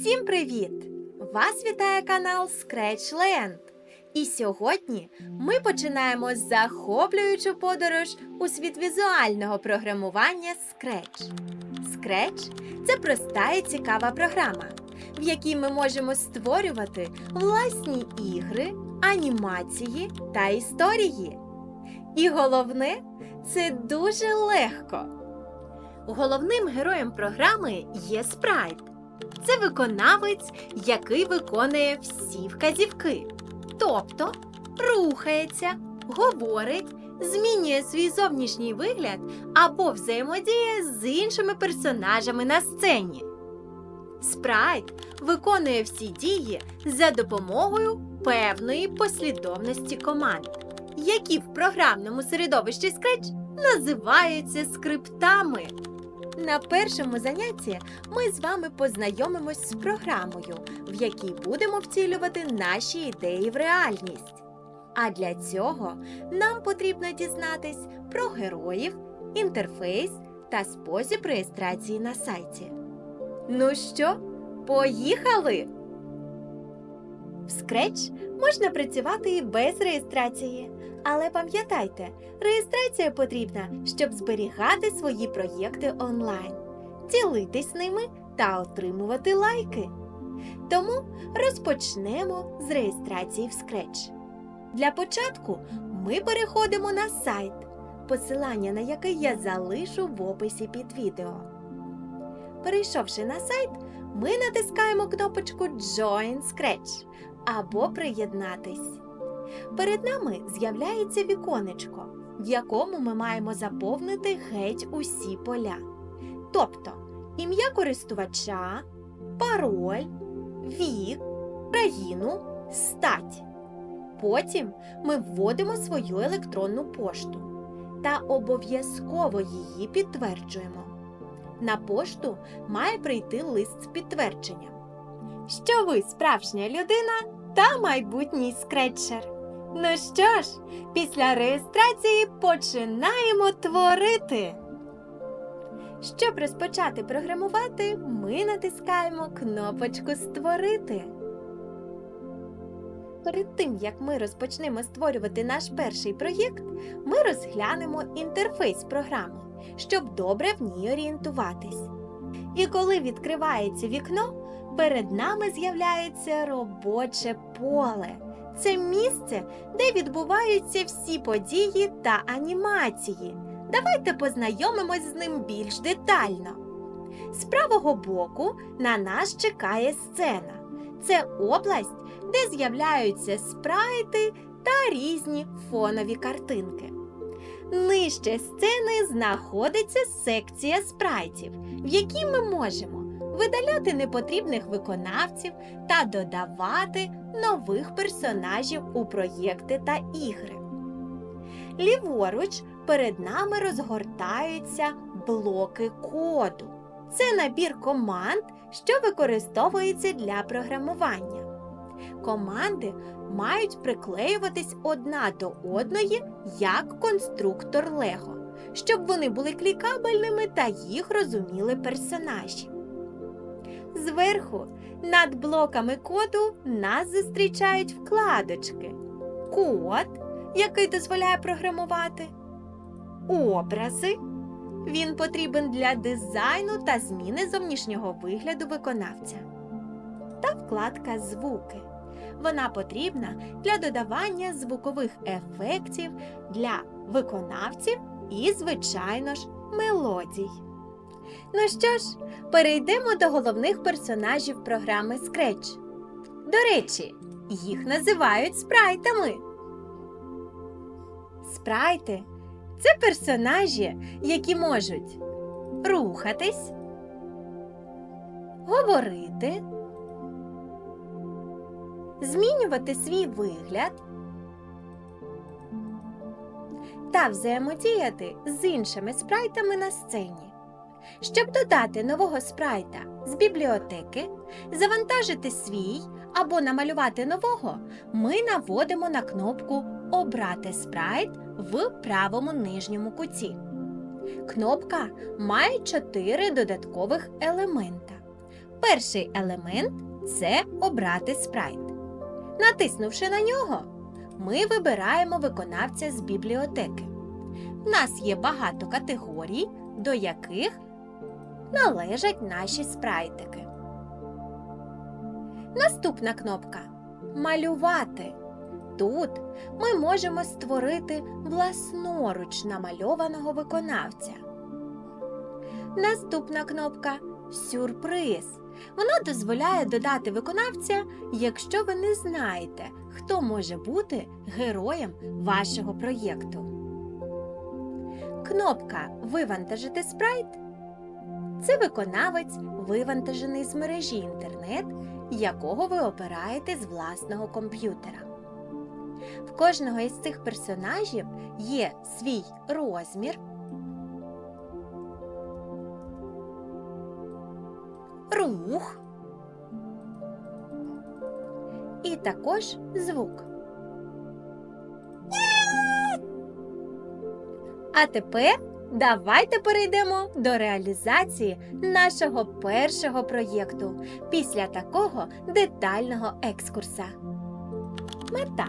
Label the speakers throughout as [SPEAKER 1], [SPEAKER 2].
[SPEAKER 1] Всім привіт! Вас вітає канал Scratchland. І сьогодні ми починаємо захоплюючу подорож у світ візуального програмування Scratch. Scratch – це проста і цікава програма, в якій ми можемо створювати власні ігри, анімації та історії. І головне, це дуже легко. Головним героєм програми є спрайт. Це виконавець, який виконує всі вказівки. Тобто рухається, говорить, змінює свій зовнішній вигляд або взаємодіє з іншими персонажами на сцені. Спрайт виконує всі дії за допомогою певної послідовності команд, які в програмному середовищі Scratch називаються скриптами. На першому занятті ми з вами познайомимось з програмою, в якій будемо втілювати наші ідеї в реальність. А для цього нам потрібно дізнатись про героїв, інтерфейс та спосіб реєстрації на сайті. Ну що, поїхали! В Scratch можна працювати і без реєстрації. Але пам'ятайте, реєстрація потрібна, щоб зберігати свої проєкти онлайн, ділитись ними та отримувати лайки. Тому розпочнемо з реєстрації в Scratch. Для початку ми переходимо на сайт, посилання на який я залишу в описі під відео. Перейшовши на сайт, ми натискаємо кнопочку Join Scratch або Приєднатись. Перед нами з'являється віконечко, в якому ми маємо заповнити геть усі поля. Тобто ім'я користувача, пароль, вік, країну, стать. Потім ми вводимо свою електронну пошту та обов'язково її підтверджуємо. На пошту має прийти лист з підтвердженням, що ви справжня людина та майбутній скретчер. Ну що ж, після реєстрації починаємо творити. Щоб розпочати програмувати, ми натискаємо кнопочку Створити. Перед тим, як ми розпочнемо створювати наш перший проєкт, ми розглянемо інтерфейс програми, щоб добре в ній орієнтуватись. І коли відкривається вікно, перед нами з'являється робоче поле. Це місце, де відбуваються всі події та анімації. Давайте познайомимось з ним більш детально. З правого боку на нас чекає сцена. Це область, де з'являються спрайти та різні фонові картинки. Нижче сцени знаходиться секція спрайтів, в якій ми можемо видаляти непотрібних виконавців та додавати нових персонажів у проєкти та ігри. Ліворуч перед нами розгортаються блоки коду. Це набір команд, що використовується для програмування. Команди мають приклеюватись одна до одної як конструктор Лего, щоб вони були клікабельними та їх розуміли персонажі. Зверху над блоками коду нас зустрічають вкладочки. Код, який дозволяє програмувати, образи. Він потрібен для дизайну та зміни зовнішнього вигляду виконавця. Та вкладка Звуки. Вона потрібна для додавання звукових ефектів для виконавців і, звичайно ж, мелодій. Ну що ж, перейдемо до головних персонажів програми Scratch. До речі, їх називають спрайтами. Спрайти це персонажі, які можуть рухатись, говорити, змінювати свій вигляд та взаємодіяти з іншими спрайтами на сцені. Щоб додати нового спрайта з бібліотеки, завантажити свій або намалювати нового, ми наводимо на кнопку Обрати спрайт в правому нижньому куті. Кнопка має чотири додаткових елемента. Перший елемент це обрати спрайт. Натиснувши на нього, ми вибираємо виконавця з бібліотеки. У нас є багато категорій, до яких належать наші спрайтики. Наступна кнопка Малювати. Тут ми можемо створити власноруч намальованого виконавця. Наступна кнопка Сюрприз. Вона дозволяє додати виконавця, якщо ви не знаєте, хто може бути героєм вашого проєкту. Кнопка Вивантажити спрайт це виконавець, вивантажений з мережі інтернет, якого ви обираєте з власного комп'ютера. В кожного із цих персонажів є свій розмір, рух і також звук. А тепер давайте перейдемо до реалізації нашого першого проєкту після такого детального екскурса. Мета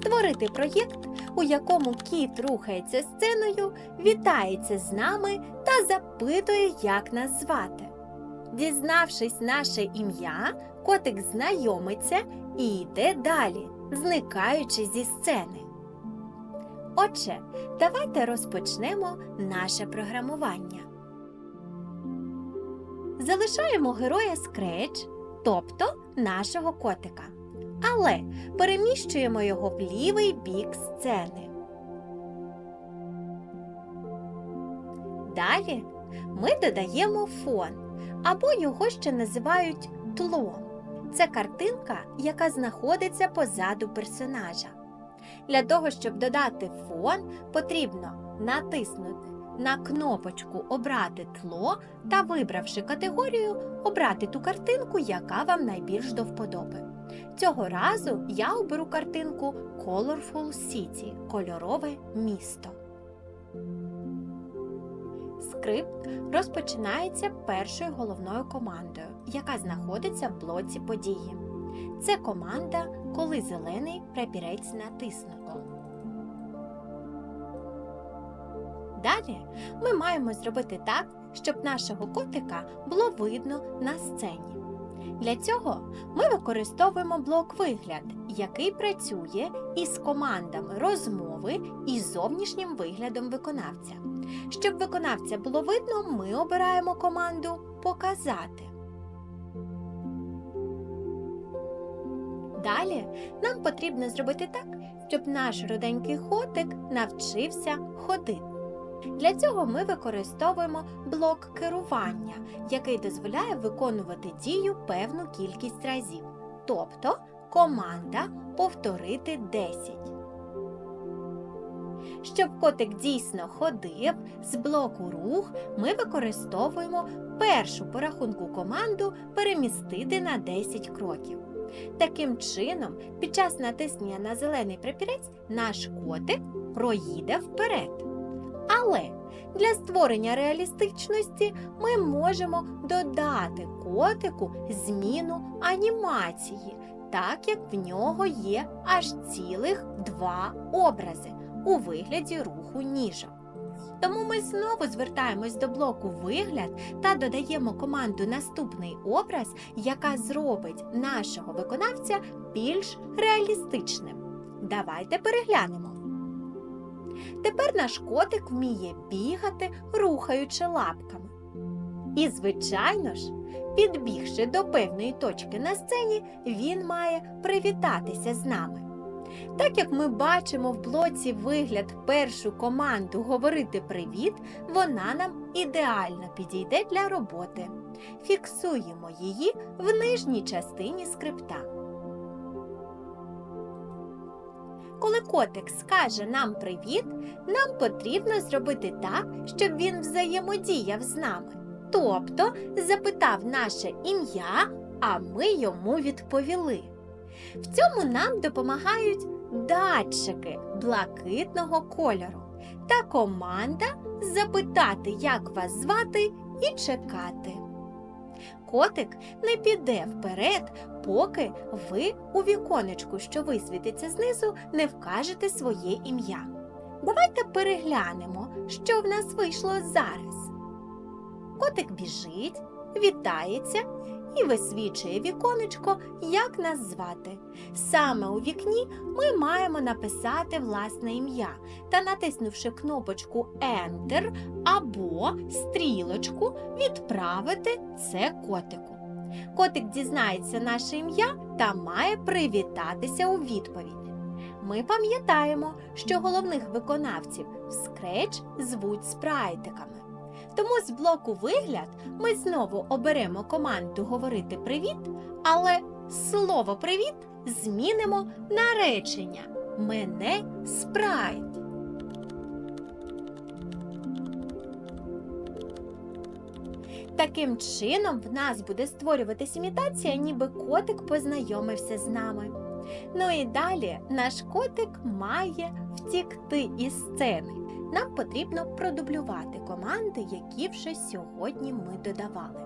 [SPEAKER 1] створити проєкт, у якому кіт рухається сценою, вітається з нами та запитує, як нас звати. Дізнавшись наше ім'я, котик знайомиться і йде далі, зникаючи зі сцени. Отже, давайте розпочнемо наше програмування. Залишаємо героя Scratch, тобто нашого котика, але переміщуємо його в лівий бік сцени. Далі ми додаємо фон або його ще називають тло. Це картинка, яка знаходиться позаду персонажа. Для того, щоб додати фон, потрібно натиснути на кнопочку Обрати тло та, вибравши категорію, обрати ту картинку, яка вам найбільш до вподоби. Цього разу я оберу картинку Colorful City кольорове місто. Скрипт розпочинається першою головною командою, яка знаходиться в блоці події. Це команда, коли зелений прапірець натиснуто. Далі ми маємо зробити так, щоб нашого котика було видно на сцені. Для цього ми використовуємо блок вигляд, який працює із командами розмови і зовнішнім виглядом виконавця. Щоб виконавця було видно, ми обираємо команду Показати. Далі нам потрібно зробити так, щоб наш руденький котик навчився ходити. Для цього ми використовуємо блок керування, який дозволяє виконувати дію певну кількість разів, тобто команда повторити 10. Щоб котик дійсно ходив, з блоку рух ми використовуємо першу по рахунку команду перемістити на 10 кроків. Таким чином, під час натиснення на зелений прапірець наш котик проїде вперед. Але для створення реалістичності ми можемо додати котику зміну анімації, так як в нього є аж цілих два образи у вигляді руху ніжок. Тому ми знову звертаємось до блоку вигляд та додаємо команду Наступний образ, яка зробить нашого виконавця більш реалістичним. Давайте переглянемо. Тепер наш котик вміє бігати, рухаючи лапками. І, звичайно ж, підбігши до певної точки на сцені, він має привітатися з нами. Так як ми бачимо в блоці вигляд першу команду говорити привіт, вона нам ідеально підійде для роботи. Фіксуємо її в нижній частині скрипта. Коли котик скаже нам привіт, нам потрібно зробити так, щоб він взаємодіяв з нами. Тобто запитав наше ім'я, а ми йому відповіли. В цьому нам допомагають датчики блакитного кольору та команда запитати, як вас звати, і чекати. котик не піде вперед, поки ви у віконечку, що висвітиться знизу, не вкажете своє ім'я. Давайте переглянемо, що в нас вийшло зараз. Котик біжить, вітається і висвічує віконечко, як нас звати. Саме у вікні ми маємо написати власне ім'я та, натиснувши кнопочку Enter або стрілочку, відправити це котику. Котик дізнається наше ім'я та має привітатися у відповідь. Ми пам'ятаємо, що головних виконавців в Scratch звуть спрайтиками. Тому з блоку вигляд ми знову оберемо команду говорити привіт, але слово привіт змінимо на речення Мене спрайт. Таким чином в нас буде створюватись імітація, ніби котик познайомився з нами. Ну і далі наш котик має втікти із сцени. Нам потрібно продублювати команди, які вже сьогодні ми додавали.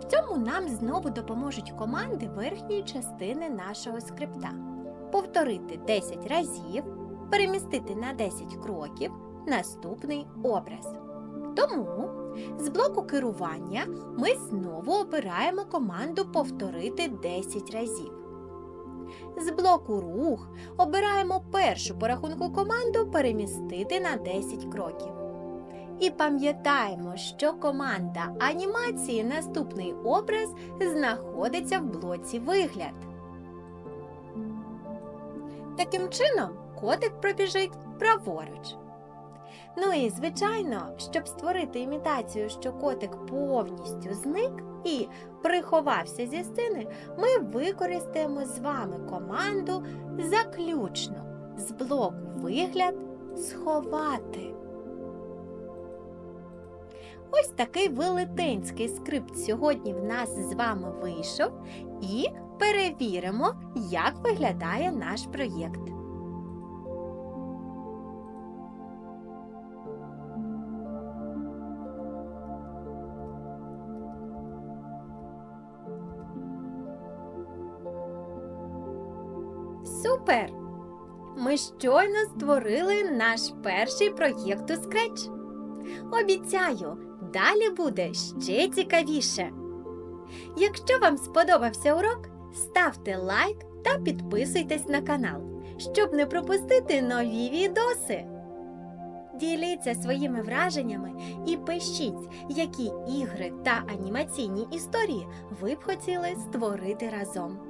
[SPEAKER 1] В цьому нам знову допоможуть команди верхньої частини нашого скрипта. Повторити 10 разів, перемістити на 10 кроків наступний образ. Тому з блоку керування ми знову обираємо команду повторити 10 разів. З блоку рух обираємо першу по рахунку команду перемістити на 10 кроків. І пам'ятаємо, що команда анімації наступний образ знаходиться в блоці вигляд. Таким чином, котик пробіжить праворуч. Ну і звичайно, щоб створити імітацію, що котик повністю зник і приховався зі сцени, ми використаємо з вами команду заключно з блоку вигляд сховати. Ось такий велетенський скрипт сьогодні в нас з вами вийшов, і перевіримо, як виглядає наш проєкт. Супер! Ми щойно створили наш перший проєкт у Scratch. Обіцяю, далі буде ще цікавіше. Якщо вам сподобався урок, ставте лайк та підписуйтесь на канал, щоб не пропустити нові відоси. Діліться своїми враженнями і пишіть, які ігри та анімаційні історії ви б хотіли створити разом.